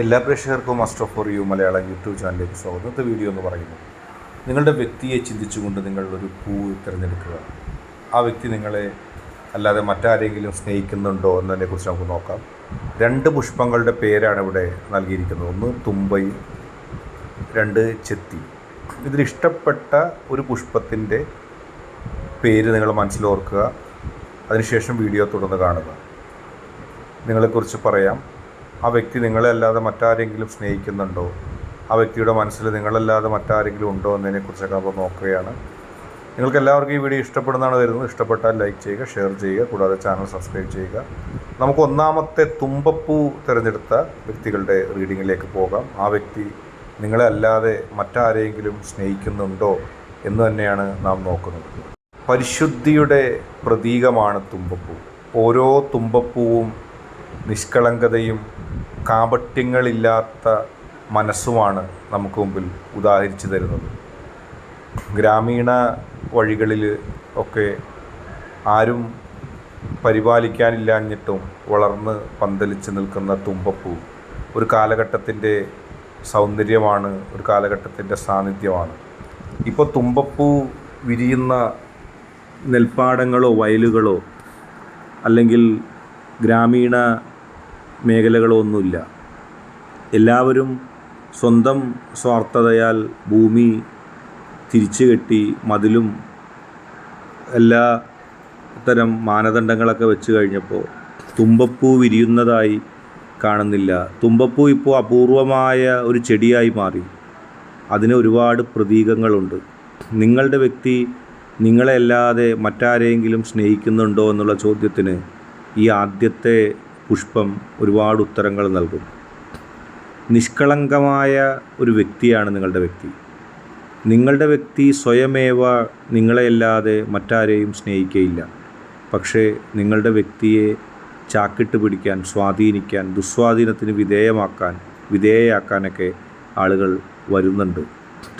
എല്ലാ പ്രേക്ഷകർക്കും master for you Malayalam YouTube ചാനലിലേക്ക് സ്വാഗതം. ഇന്നത്തെ വീഡിയോ എന്ന് പറയുന്നു നിങ്ങളുടെ വ്യക്തിയെ ചിന്തിച്ചുകൊണ്ട് നിങ്ങൾ ഒരു പൂ തിരഞ്ഞെടുക്കുക. ആ വ്യക്തി നിങ്ങളെ അല്ലാതെ മറ്റാരെങ്കിലും സ്നേഹിക്കുന്നുണ്ടോ എന്നതിനെക്കുറിച്ച് നമുക്ക് നോക്കാം. രണ്ട് പുഷ്പങ്ങളുടെ പേരാണ് ഇവിടെ നൽകിയിരിക്കുന്നത്. ഒന്ന് തുമ്പയും രണ്ട് ചെത്തി. ഇതിലിഷ്ടപ്പെട്ട ഒരു പുഷ്പത്തിന്റെ പേര് നിങ്ങൾ മനസ്സിലോർക്കുക അതിനുശേഷം വീഡിയോ തുടർന്ന് കാണുക. നിങ്ങളെക്കുറിച്ച് പറയാം. ആ വ്യക്തി നിങ്ങളെ അല്ലാതെ മറ്റാരെങ്കിലും സ്നേഹിക്കുന്നുണ്ടോ? ആ വ്യക്തിയുടെ മനസ്സിൽ നിങ്ങളല്ലാതെ മറ്റാരെങ്കിലും ഉണ്ടോ എന്നതിനെക്കുറിച്ചൊക്കെ അപ്പോൾ നോക്കുകയാണ്. നിങ്ങൾക്ക് എല്ലാവർക്കും ഈ വീഡിയോ ഇഷ്ടപ്പെടുന്നതാണ് വരുന്നത് ഇഷ്ടപ്പെട്ടാൽ ലൈക്ക് ചെയ്യുക ഷെയർ ചെയ്യുക കൂടാതെ ചാനൽ സബ്സ്ക്രൈബ് ചെയ്യുക. നമുക്ക് ഒന്നാമത്തെ തുമ്പപ്പൂ തിരഞ്ഞെടുത്ത വ്യക്തികളുടെ റീഡിങ്ങിലേക്ക് പോകാം. ആ വ്യക്തി നിങ്ങളെ അല്ലാതെ മറ്റാരെങ്കിലും സ്നേഹിക്കുന്നുണ്ടോ എന്ന് തന്നെയാണ് നാം നോക്കുന്നത്. പരിശുദ്ധിയുടെ പ്രതീകമാണ് തുമ്പപ്പൂ. ഓരോ തുമ്പപ്പൂവും നിഷ്കളങ്കതയും കാപട്യങ്ങളില്ലാത്ത മനസ്സുമാണ് നമുക്ക് മുമ്പിൽ ഉദാഹരിച്ചു തരുന്നത്. ഗ്രാമീണ വഴികളിൽ ഒക്കെ ആരും പരിപാലിക്കാനില്ലാഞ്ഞിട്ടും വളർന്ന് പന്തലിച്ച് നിൽക്കുന്ന തുമ്പപ്പൂ ഒരു കാലഘട്ടത്തിന്റെ സൗന്ദര്യമാണ് ഒരു കാലഘട്ടത്തിന്റെ സാന്നിധ്യമാണ്. ഇപ്പോൾ തുമ്പപ്പൂ വിരിയുന്ന നെൽപ്പാടങ്ങളോ വയലുകളോ അല്ലെങ്കിൽ ഗ്രാമീണ മേഖലകളോ ഒന്നുമില്ല എല്ലാവരും സ്വന്തം സ്വാർത്ഥതയാൽ ഭൂമി തിരിച്ചു കെട്ടി മതിലും എല്ലാ തരം മാനദണ്ഡങ്ങളൊക്കെ വെച്ച് കഴിഞ്ഞപ്പോൾ തുമ്പപ്പൂ വിരിയുന്നതായി കാണുന്നില്ല. തുമ്പപ്പൂ ഇപ്പോൾ അപൂർവമായ ഒരു ചെടിയായി മാറി. അതിന് ഒരുപാട് പ്രതീകങ്ങളുണ്ട്. നിങ്ങളുടെ വ്യക്തി നിങ്ങളെ അല്ലാതെ മറ്റാരെയെങ്കിലും സ്നേഹിക്കുന്നുണ്ടോ എന്നുള്ള ചോദ്യത്തിന് ഈ ആദ്യത്തെ പുഷ്പം ഒരുപാട് ഉത്തരങ്ങൾ നൽകും. നിഷ്കളങ്കമായ ഒരു വ്യക്തിയാണ് നിങ്ങളുടെ വ്യക്തി. നിങ്ങളുടെ വ്യക്തി സ്വയമേവ നിങ്ങളെയല്ലാതെ മറ്റാരെയും സ്നേഹിക്കുകയില്ല പക്ഷേ നിങ്ങളുടെ വ്യക്തിയെ ചാക്കിട്ട് പിടിക്കാൻ സ്വാധീനിക്കാൻ ദുസ്വാധീനത്തിന് വിധേയമാക്കാൻ വിധേയയാക്കാനൊക്കെ ആളുകൾ വരുന്നുണ്ട്.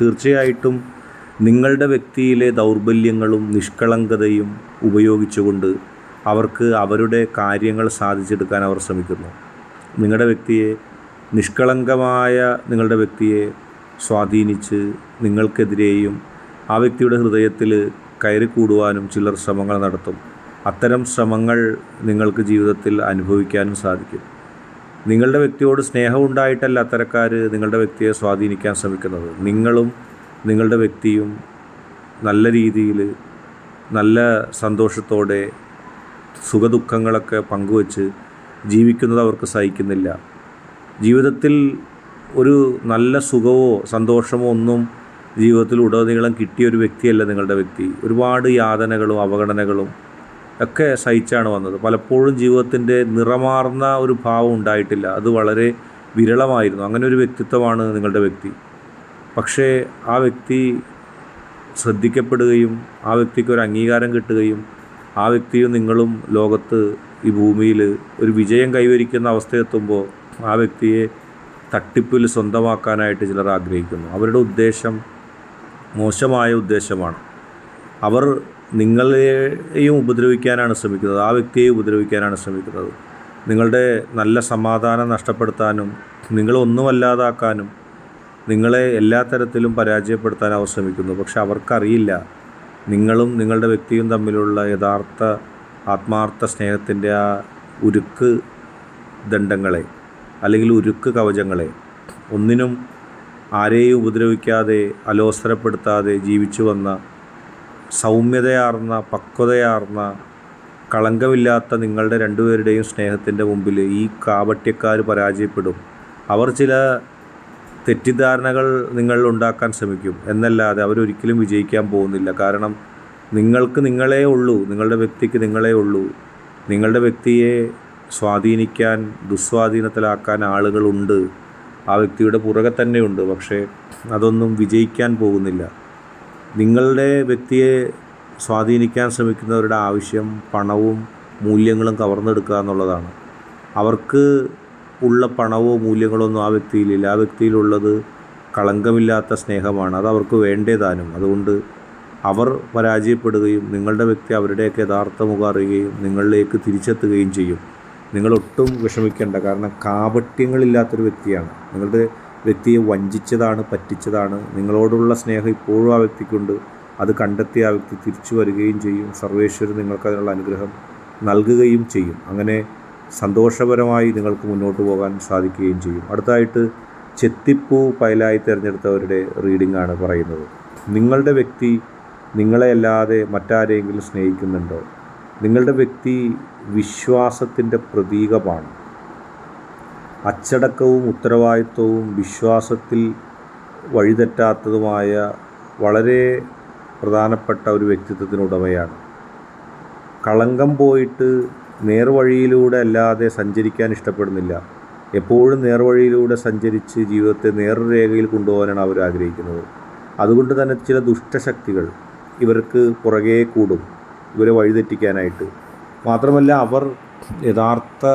തീർച്ചയായിട്ടും നിങ്ങളുടെ വ്യക്തിയിലെ ദൗർബല്യങ്ങളും നിഷ്കളങ്കതയും ഉപയോഗിച്ചുകൊണ്ട് അവർക്ക് അവരുടെ കാര്യങ്ങൾ സാധിച്ചെടുക്കാൻ അവർ ശ്രമിക്കുന്നു. നിങ്ങളുടെ വ്യക്തിയെ നിഷ്കളങ്കമായ നിങ്ങളുടെ വ്യക്തിയെ സ്വാധീനിച്ച് നിങ്ങൾക്കെതിരെയും ആ വ്യക്തിയുടെ ഹൃദയത്തിൽ കയറിക്കൂടുവാനും ചിലർ ശ്രമങ്ങൾ നടത്തും. അത്തരം ശ്രമങ്ങൾ നിങ്ങൾക്ക് ജീവിതത്തിൽ അനുഭവിക്കാനും സാധിക്കും. നിങ്ങളുടെ വ്യക്തിയോട് സ്നേഹം ഉണ്ടായിട്ടല്ല അത്തരക്കാർ നിങ്ങളുടെ വ്യക്തിയെ സ്വാധീനിക്കാൻ ശ്രമിക്കുന്നത്. നിങ്ങളും നിങ്ങളുടെ വ്യക്തിയും നല്ല രീതിയിൽ നല്ല സന്തോഷത്തോടെ സുഖദുഃഖങ്ങളൊക്കെ പങ്കുവച്ച് ജീവിക്കുന്നത് അവർക്ക് സഹിക്കുന്നില്ല. ജീവിതത്തിൽ ഒരു നല്ല സുഖമോ സന്തോഷമോ ഒന്നും ജീവിതത്തിൽ ഉടനീളം കിട്ടിയ ഒരു വ്യക്തിയല്ല നിങ്ങളുടെ വ്യക്തി. ഒരുപാട് യാതനകളും അവഗണനകളും ഒക്കെ സഹിച്ചാണ് വന്നത്. പലപ്പോഴും ജീവിതത്തിന്റെ നിറമാർന്ന ഒരു ഭാവം ഉണ്ടായിട്ടില്ല. അത് വളരെ വിരളമായിരുന്നു. അങ്ങനെ ഒരു വ്യക്തിത്വമാണ് നിങ്ങളുടെ വ്യക്തി. പക്ഷേ ആ വ്യക്തി ശ്രദ്ധിക്കപ്പെടുകയും ആ വ്യക്തിക്ക് ഒരു അംഗീകാരം കിട്ടുകയും ആ വ്യക്തിയും നിങ്ങളും ലോകത്ത് ഈ ഭൂമിയിൽ ഒരു വിജയം കൈവരിക്കുന്ന അവസ്ഥയെത്തുമ്പോൾ ആ വ്യക്തിയെ തട്ടിപ്പിൽ സ്വന്തമാക്കാനായിട്ട് ചിലർ ആഗ്രഹിക്കുന്നു. അവരുടെ ഉദ്ദേശം മോശമായ ഉദ്ദേശമാണ്. അവർ നിങ്ങളെയും ഉപദ്രവിക്കാനാണ് ശ്രമിക്കുന്നത്. ആ വ്യക്തിയെ ഉപദ്രവിക്കാനാണ് ശ്രമിക്കുന്നത്. നിങ്ങളുടെ നല്ല സമാധാനം നഷ്ടപ്പെടുത്താനും നിങ്ങളെ ഒന്നുമല്ലാതാക്കാനും നിങ്ങളെ എല്ലാ തരത്തിലും പരാജയപ്പെടുത്താൻ അവർ ശ്രമിക്കുന്നു. പക്ഷെ അവർക്കറിയില്ല നിങ്ങളും നിങ്ങളുടെ വ്യക്തിയും തമ്മിലുള്ള യഥാർത്ഥ ആത്മാർത്ഥ സ്നേഹത്തിന്റെ ആ ഉരുക്ക് ദണ്ഡങ്ങളെ അല്ലെങ്കിൽ ഉരുക്ക് കവചങ്ങളെ ഒന്നിനും ആരെയും ഉപദ്രവിക്കാതെ അലോസരപ്പെടുത്താതെ ജീവിച്ചു വന്ന സൗമ്യതയാർന്ന പക്വതയാർന്ന കളങ്കമില്ലാത്ത നിങ്ങളുടെ രണ്ടുപേരുടെയും സ്നേഹത്തിന്റെ മുമ്പിൽ ഈ കാപട്യക്കാർ പരാജയപ്പെടും. അവർ ചില തെറ്റിദ്ധാരണകൾ നിങ്ങൾ ഉണ്ടാക്കാൻ ശ്രമിക്കും. എന്നല്ലാതെ അവരൊരിക്കലും വിജയിക്കാൻ പോകുന്നില്ല. കാരണം നിങ്ങൾക്ക് നിങ്ങളേ ഉള്ളൂ. നിങ്ങളുടെ വ്യക്തിക്ക് നിങ്ങളേ ഉള്ളൂ. നിങ്ങളുടെ വ്യക്തിയെ സ്വാധീനിക്കാൻ ദുസ്വാധീനത്തിലാക്കാൻ ആളുകളുണ്ട് ആ വ്യക്തിയുടെ പുറകെ തന്നെയുണ്ട് പക്ഷേ അതൊന്നും വിജയിക്കാൻ പോകുന്നില്ല. നിങ്ങളുടെ വ്യക്തിയെ സ്വാധീനിക്കാൻ ശ്രമിക്കുന്നവരുടെ ആവശ്യം പണവും മൂല്യങ്ങളും കവർന്നെടുക്കുക എന്നുള്ളതാണ്. അവർക്ക് ഉള്ള പണവോ മൂല്യങ്ങളോ ഒന്നും ആ വ്യക്തിയിലില്ല. ആ വ്യക്തിയിലുള്ളത് കളങ്കമില്ലാത്ത സ്നേഹമാണ്. അത് അവർക്ക് വേണ്ടേതാനും. അതുകൊണ്ട് അവർ പരാജയപ്പെടുകയും നിങ്ങളുടെ വ്യക്തി അവരുടെയൊക്കെ യഥാർത്ഥ മുഖം അറിയുകയും നിങ്ങളിലേക്ക് തിരിച്ചെത്തുകയും ചെയ്യും. നിങ്ങളൊട്ടും വിഷമിക്കേണ്ട. കാരണം കാപട്യങ്ങളില്ലാത്തൊരു വ്യക്തിയാണ്. നിങ്ങളുടെ വ്യക്തിയെ വഞ്ചിച്ചതാണ് പറ്റിച്ചതാണ്. നിങ്ങളോടുള്ള സ്നേഹം ഇപ്പോഴും ആ വ്യക്തിക്കുണ്ട്. അത് കണ്ടെത്തി ആ വ്യക്തി തിരിച്ചു വരികയും ചെയ്യും. സർവേശ്വരൻ നിങ്ങൾക്കതിനുള്ള അനുഗ്രഹം നൽകുകയും ചെയ്യും. അങ്ങനെ സന്തോഷപരമായി നിങ്ങൾക്ക് മുന്നോട്ട് പോകാൻ സാധിക്കുകയും ചെയ്യും. അടുത്തായിട്ട് ചെത്തിപ്പൂ പയലായി തിരഞ്ഞെടുത്തവരുടെ റീഡിംഗ് ആണ് പറയുന്നത്. നിങ്ങളുടെ വ്യക്തി നിങ്ങളെ അല്ലാതെ മറ്റാരെങ്കിലും സ്നേഹിക്കുന്നുണ്ടോ? നിങ്ങളുടെ വ്യക്തി വിശ്വാസത്തിന്റെ പ്രതീകമാണ്. അച്ചടക്കവും ഉത്തരവാദിത്വവും വിശ്വാസത്തിൽ വഴിതെറ്റാത്തതുമായ വളരെ പ്രധാനപ്പെട്ട ഒരു വ്യക്തിത്വത്തിനുടമയാണ് കളങ്കം പോയിട്ട് നേർവഴിയിലൂടെ അല്ലാതെ സഞ്ചരിക്കാൻ ഇഷ്ടപ്പെടുന്നില്ല. എപ്പോഴും നേർവഴിയിലൂടെ സഞ്ചരിച്ച് ജീവിതത്തെ നേർരേഖയിൽ കൊണ്ടുപോകാനാണ് അവർ ആഗ്രഹിക്കുന്നത്. അതുകൊണ്ട് തന്നെ ചില ദുഷ്ടശക്തികൾ ഇവർക്ക് പുറകെ കൂടും ഇവരെ വഴിതെറ്റിക്കാനായിട്ട്. മാത്രമല്ല അവർ യഥാർത്ഥ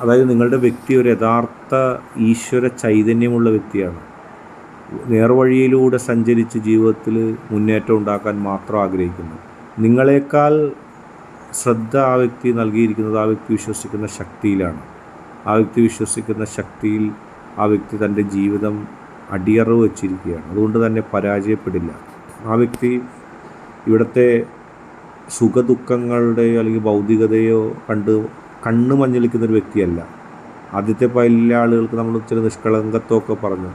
അതായത് നിങ്ങളുടെ വ്യക്തി ഒരു യഥാർത്ഥ ഈശ്വര ചൈതന്യമുള്ള വ്യക്തിയാണ്. നേർവഴിയിലൂടെ സഞ്ചരിച്ച് ജീവിതത്തിൽ മുന്നേറ്റം ഉണ്ടാക്കാൻ മാത്രം ആഗ്രഹിക്കുന്നു. നിങ്ങളെക്കാൾ ശ്രദ്ധ ആ വ്യക്തി നൽകിയിരിക്കുന്നത് ആ വ്യക്തി വിശ്വസിക്കുന്ന ശക്തിയിലാണ്. ആ വ്യക്തി വിശ്വസിക്കുന്ന ശക്തിയിൽ ആ വ്യക്തി തന്റെ ജീവിതം അടിയറവ് വച്ചിരിക്കുകയാണ്. അതുകൊണ്ട് തന്നെ പരാജയപ്പെടില്ല. ആ വ്യക്തി ഇവിടുത്തെ സുഖദുഃഖങ്ങളുടെയോ അല്ലെങ്കിൽ ഭൗതികതയോ കണ്ട് കണ്ണ് മഞ്ഞളിക്കുന്ന ഒരു വ്യക്തിയല്ല. ആദ്യത്തെ പല ആളുകൾക്ക് നമ്മൾ ചില നിഷ്കളങ്കത്വമൊക്കെ പറഞ്ഞു.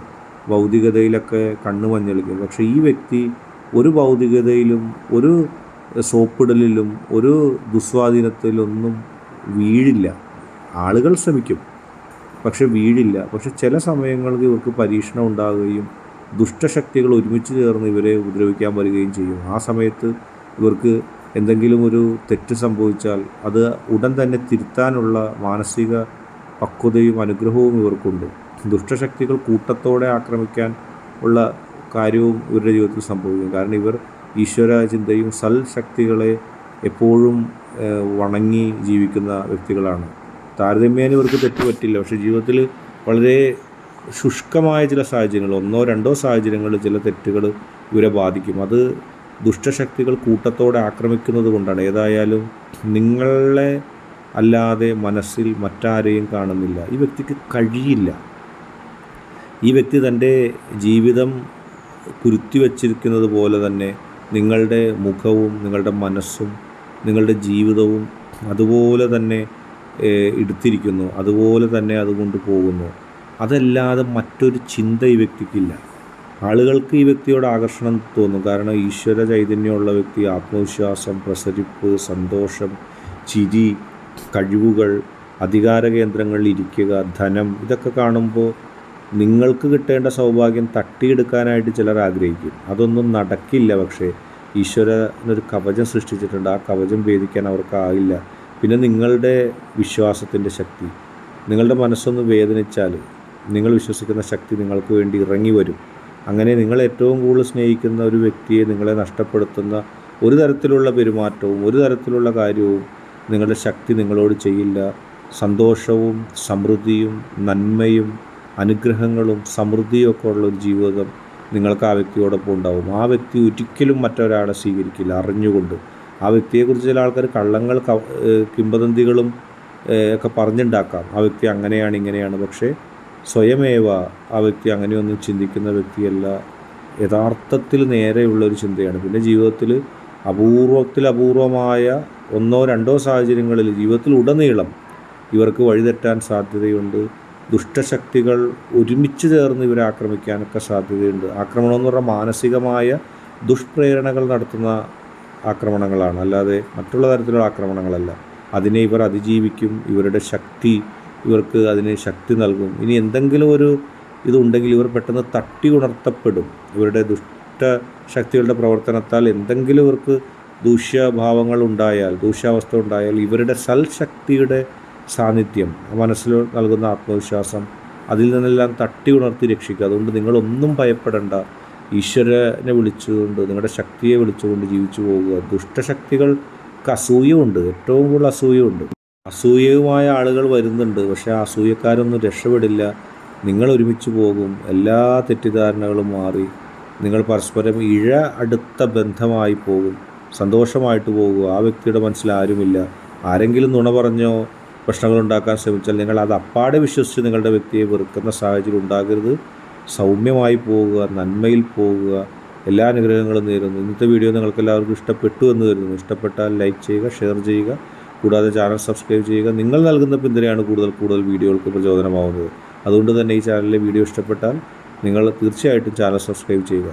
ഭൗതികതയിലൊക്കെ കണ്ണ് മഞ്ഞളിക്കും. പക്ഷേ ഈ വ്യക്തി ഒരു ഭൗതികതയിലും ഒരു സോപ്പിടലിലും ഒരു ദുസ്വാധീനത്തിലൊന്നും വീഴില്ല. ആളുകൾ ശ്രമിക്കും പക്ഷെ വീഴില്ല. പക്ഷെ ചില സമയങ്ങളിൽ ഇവർക്ക് പരീക്ഷണം ഉണ്ടാകുകയും ദുഷ്ടശക്തികൾ ഒരുമിച്ച് ചേർന്ന് ഇവരെ ഉപദ്രവിക്കാൻ വരികയും ചെയ്യും. ആ സമയത്ത് ഇവർക്ക് എന്തെങ്കിലും ഒരു തെറ്റ് സംഭവിച്ചാൽ അത് ഉടൻ തന്നെ തിരുത്താനുള്ള മാനസിക പക്വതയും അനുഗ്രഹവും ഇവർക്കുണ്ട്. ദുഷ്ടശക്തികൾ കൂട്ടത്തോടെ ആക്രമിക്കാൻ ഉള്ള കാര്യവും ഇവരുടെ ജീവിതത്തിൽ സംഭവിക്കും. കാരണം ഇവർ ഈശ്വര സൽശക്തികളെ സൽ ശക്തികളെ എപ്പോഴും വണങ്ങി ജീവിക്കുന്ന വ്യക്തികളാണ്. താരതമ്യേന ഇവർക്ക് തെറ്റുപറ്റില്ല. പക്ഷേ ജീവിതത്തിൽ വളരെ ശുഷ്കമായ ചില സാഹചര്യങ്ങൾ ഒന്നോ രണ്ടോ സാഹചര്യങ്ങൾ ചില തെറ്റുകൾ ഇവരെ ബാധിക്കും. അത് ദുഷ്ടശക്തികൾ കൂട്ടത്തോടെ ആക്രമിക്കുന്നത് കൊണ്ടാണ്. ഏതായാലും നിങ്ങളെ അല്ലാതെ മനസ്സിൽ മറ്റാരെയും കാണുന്നില്ല. ഈ വ്യക്തിക്ക് കഴിയില്ല. ഈ വ്യക്തി തന്റെ ജീവിതം കുരുത്തി വച്ചിരിക്കുന്നത് പോലെ തന്നെ നിങ്ങളുടെ മുഖവും നിങ്ങളുടെ മനസ്സും നിങ്ങളുടെ ജീവിതവും അതുപോലെ തന്നെ എടുത്തിരിക്കുന്നു അതുപോലെ തന്നെ അതുകൊണ്ട് പോകുന്നു. അതല്ലാതെ മറ്റൊരു ചിന്ത ഈ വ്യക്തിക്കില്ല. ആളുകൾക്ക് ഈ വ്യക്തിയോട് ആകർഷണം തോന്നും. കാരണം ഈശ്വര ചൈതന്യമുള്ള വ്യക്തി ആത്മവിശ്വാസം പ്രസരിപ്പ് സന്തോഷം ചിരി കഴിവുകൾ അധികാര കേന്ദ്രങ്ങളിൽ ഇരിക്കുക ധനം ഇതൊക്കെ കാണുമ്പോൾ നിങ്ങൾക്ക് കിട്ടേണ്ട സൗഭാഗ്യം തട്ടിയെടുക്കാനായിട്ട് ചിലർ ആഗ്രഹിക്കും. അതൊന്നും നടക്കില്ല പക്ഷേ ഈശ്വരനൊരു കവചം സൃഷ്ടിച്ചിട്ടുണ്ട്. ആ കവചം ഭേദിക്കാൻ അവർക്കാവില്ല പിന്നെ നിങ്ങളുടെ വിശ്വാസത്തിന്റെ ശക്തി. നിങ്ങളുടെ മനസ്സൊന്ന് വേദനിച്ചാൽ നിങ്ങൾ വിശ്വസിക്കുന്ന ശക്തി നിങ്ങൾക്ക് വേണ്ടി ഇറങ്ങി വരും. അങ്ങനെ നിങ്ങൾ ഏറ്റവും കൂടുതൽ സ്നേഹിക്കുന്ന ഒരു വ്യക്തിയെ നിങ്ങളെ നഷ്ടപ്പെടുത്തുന്ന ഒരു തരത്തിലുള്ള പെരുമാറ്റവും ഒരു തരത്തിലുള്ള കാര്യവും നിങ്ങളുടെ ശക്തി നിങ്ങളോട് ചെയ്യില്ല. സന്തോഷവും സമൃദ്ധിയും നന്മയും അനുഗ്രഹങ്ങളും സമൃദ്ധിയും ഒക്കെ ഉള്ള ഒരു ജീവിതം നിങ്ങൾക്ക് ആ വ്യക്തിയോടൊപ്പം ഉണ്ടാവും. ആ വ്യക്തി ഒരിക്കലും മറ്റൊരാളെ സ്വീകരിക്കില്ല. അറിഞ്ഞുകൊണ്ട്. ആ വ്യക്തിയെക്കുറിച്ച് ചില ആൾക്കാർ കള്ളങ്ങൾ കിംബദന്തികളും ഒക്കെ പറഞ്ഞുണ്ടാക്കാം. ആ വ്യക്തി അങ്ങനെയാണ് ഇങ്ങനെയാണ്. പക്ഷേ സ്വയമേവ ആ വ്യക്തി അങ്ങനെയൊന്നും ചിന്തിക്കുന്ന വ്യക്തിയല്ല. യഥാർത്ഥത്തിൽ നേരെയുള്ള ഒരു ചിന്തയാണ്. പിന്നെ ജീവിതത്തിൽ അപൂർവത്തിൽ അപൂർവമായ ഒന്നോ രണ്ടോ സാഹചര്യങ്ങളിൽ ജീവിതത്തിൽ ഉടനീളം ഇവർക്ക് വഴിതെറ്റാൻ സാധ്യതയുണ്ട്. ദുഷ്ടശക്തികൾ ഒരുമിച്ച് ചേർന്ന് ഇവരെ ആക്രമിക്കാനൊക്കെ സാധ്യതയുണ്ട്. ആക്രമണം എന്ന് പറഞ്ഞാൽ മാനസികമായ ദുഷ്പ്രേരണകൾ നടത്തുന്ന ആക്രമണങ്ങളാണ്. അല്ലാതെ മറ്റുള്ള തരത്തിലുള്ള ആക്രമണങ്ങളല്ല. അതിനെ ഇവർ അതിജീവിക്കും. ഇവരുടെ ശക്തി ഇവർക്ക് അതിന് ശക്തി നൽകും. ഇനി എന്തെങ്കിലും ഒരു ഇതുണ്ടെങ്കിൽ ഇവർ പെട്ടെന്ന് തട്ടി ഉണർത്തപ്പെടും. ഇവരുടെ ദുഷ്ട ശക്തികളുടെ പ്രവർത്തനത്താൽ എന്തെങ്കിലും ഇവർക്ക് ദൂഷ്യഭാവങ്ങൾ ഉണ്ടായാൽ ദൂഷ്യാവസ്ഥ ഉണ്ടായാൽ ഇവരുടെ സൽശക്തിയുടെ സാന്നിധ്യം മനസ്സിൽ നൽകുന്ന ആത്മവിശ്വാസം അതിൽ നിന്നെല്ലാം തട്ടി ഉണർത്തി രക്ഷിക്കുക. അതുകൊണ്ട് നിങ്ങളൊന്നും ഭയപ്പെടേണ്ട. ഈശ്വരനെ വിളിച്ചുകൊണ്ട് നിങ്ങളുടെ ശക്തിയെ വിളിച്ചുകൊണ്ട് ജീവിച്ചു പോകുക. ദുഷ്ടശക്തികൾക്ക് അസൂയുണ്ട്. ഏറ്റവും കൂടുതൽ അസൂയുണ്ട്. അസൂയയുമായ ആളുകൾ വരുന്നുണ്ട്. പക്ഷേ ആ അസൂയക്കാരൊന്നും രക്ഷപ്പെടില്ല. നിങ്ങൾ ഒരുമിച്ച് പോകും. എല്ലാ തെറ്റിദ്ധാരണകളും മാറി. നിങ്ങൾ പരസ്പരം ഇഴ അടുത്ത ബന്ധമായി പോകും. സന്തോഷമായിട്ട് പോകുക ആ വ്യക്തിയുടെ മനസ്സിൽ ആരുമില്ല. ആരെങ്കിലും നുണ പറഞ്ഞോ പ്രശ്നങ്ങൾ ഉണ്ടാക്കാൻ ശ്രമിച്ചാൽ നിങ്ങൾ അത് അപ്പാടെ വിശ്വസിച്ച് നിങ്ങളുടെ വ്യക്തിയെ വെറുക്കുന്ന സാഹചര്യം ഉണ്ടാകരുത്. സൗമ്യമായി പോവുക നന്മയിൽ പോവുക എല്ലാ അനുഗ്രഹങ്ങളും നേരുന്നു. ഇന്നത്തെ വീഡിയോ നിങ്ങൾക്ക് എല്ലാവർക്കും ഇഷ്ടപ്പെട്ടു എന്ന് കരുതുന്നു. ഇഷ്ടപ്പെട്ടാൽ ലൈക്ക് ചെയ്യുക ഷെയർ ചെയ്യുക. കൂടാതെ ചാനൽ സബ്സ്ക്രൈബ് ചെയ്യുക. നിങ്ങൾ നൽകുന്ന പിന്തുണയാണ് കൂടുതൽ കൂടുതൽ വീഡിയോകൾക്ക് പ്രചോദനമാവുന്നത്. അതുകൊണ്ട് തന്നെ ഈ ചാനലിലെ വീഡിയോ ഇഷ്ടപ്പെട്ടാൽ നിങ്ങൾ തീർച്ചയായിട്ടും ചാനൽ സബ്സ്ക്രൈബ് ചെയ്യുക.